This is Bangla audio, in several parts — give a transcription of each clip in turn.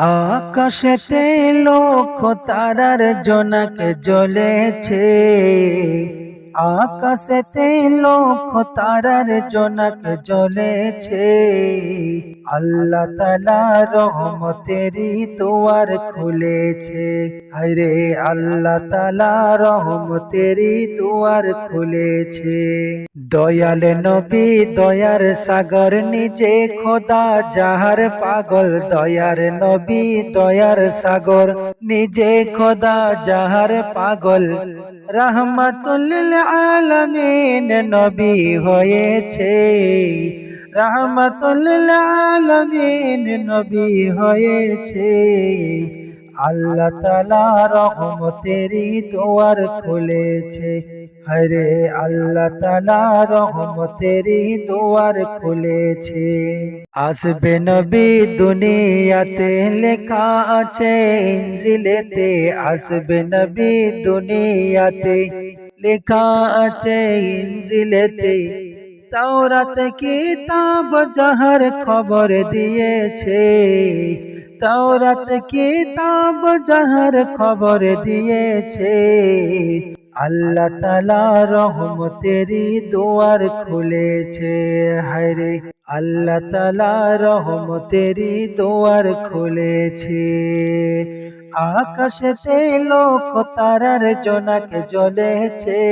আকাশেতে লক্ষ তারার জনক জ্বলেছে। আকাশেতে লক্ষ তারার জনক জ্বলেছে। আল্লাহ তালা রহমতেরি তোয়ার খুলেছে। হরে আল্লাহ তালা রহমতেরি তোয়ার খুলেছে। দয়াল নবী দয়ার সাগর নিজে খোদা, যাহার পাগল দয়ার নবী দয়ার সাগর নিজে খোদা, যাহার পাগল রহমতুল আলমিন নবী হয়েছে। রহমতুল আলমিন নবী হয়েছে। আল্লাহ তালা রহমতেরি দোয়ার খুলেছে। হরে আল্লাহ তালা রহমতেরি দোয়ার খুলেছে। আসবে নবী দুনিয়াতে লেখা আছে ইঞ্জিলেতে আসবে নবী দুনিয়াতে লেখা আছে ইঞ্জিলেতে তাওরাত কিতাব যাহার খবর দিয়েছে। তাওরাত কিতাব যাহার খবর দিয়েছে। আল্লাহ তালা রহমতেরি দুয়ার খুলেছে। হায়রে, আল্লাহ তালা রহমতেরি দুয়ার খুলেছে। আকাশেতে লোক তারার জনাক জ্বলেছে।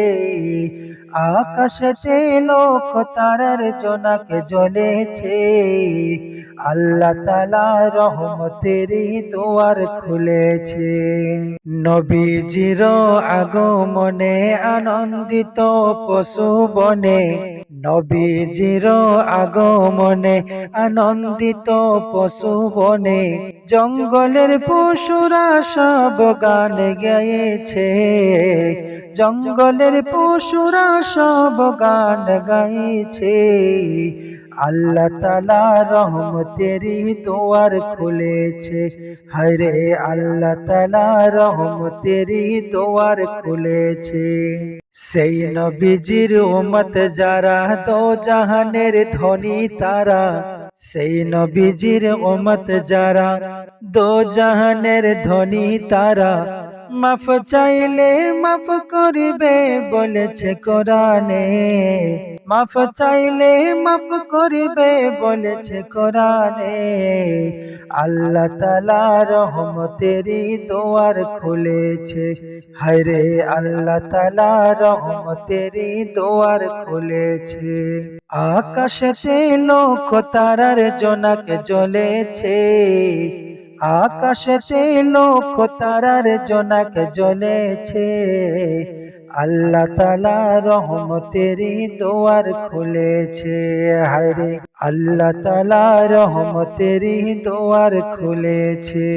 আকাশেতে লোক তারার জোনাকে জ্বলেছে। আল্লাহ তালা রহমতের দুয়ার খুলেছে। নবীজির আগমনে আনন্দিত পশু বনে নবীজির আগমনে আনন্দিত পশু বনে জঙ্গলের পশুরা সব গান গেয়েছে জঙ্গলের পশুরা সব গান গাইছে। আল্লাহ তালা রহমতেরি দোয়ার খুলেছে। হরে আল্লাহ তালা রহমতেরি দোয়ার খুলেছে। সেই নবীজির ওমত যারা তো জাহানের ধনী তারা সেই নবীজির ওমত যারা দো জাহানের ধনী তারা মাফ চাইলে মাফ করবে, বলেছে কোরআনে। মাফ চাইলে মাফ করবে, বলেছে কোরআনে। আল্লাহ তালা রহমতেরি দোয়ার খুলেছে। হরে আল্লাহ তালা রহমতেরি দোয়ার খুলেছে। আকাশেতে লোক তারার জনক জ্বলেছে। আকাশেতে লোক তারার জনক জ্বলেছে। আল্লাহ তালা রহমতেরি দোয়ার খুলেছে। হরে আল্লাহ তালা রহমতের দোয়ার খুলেছে।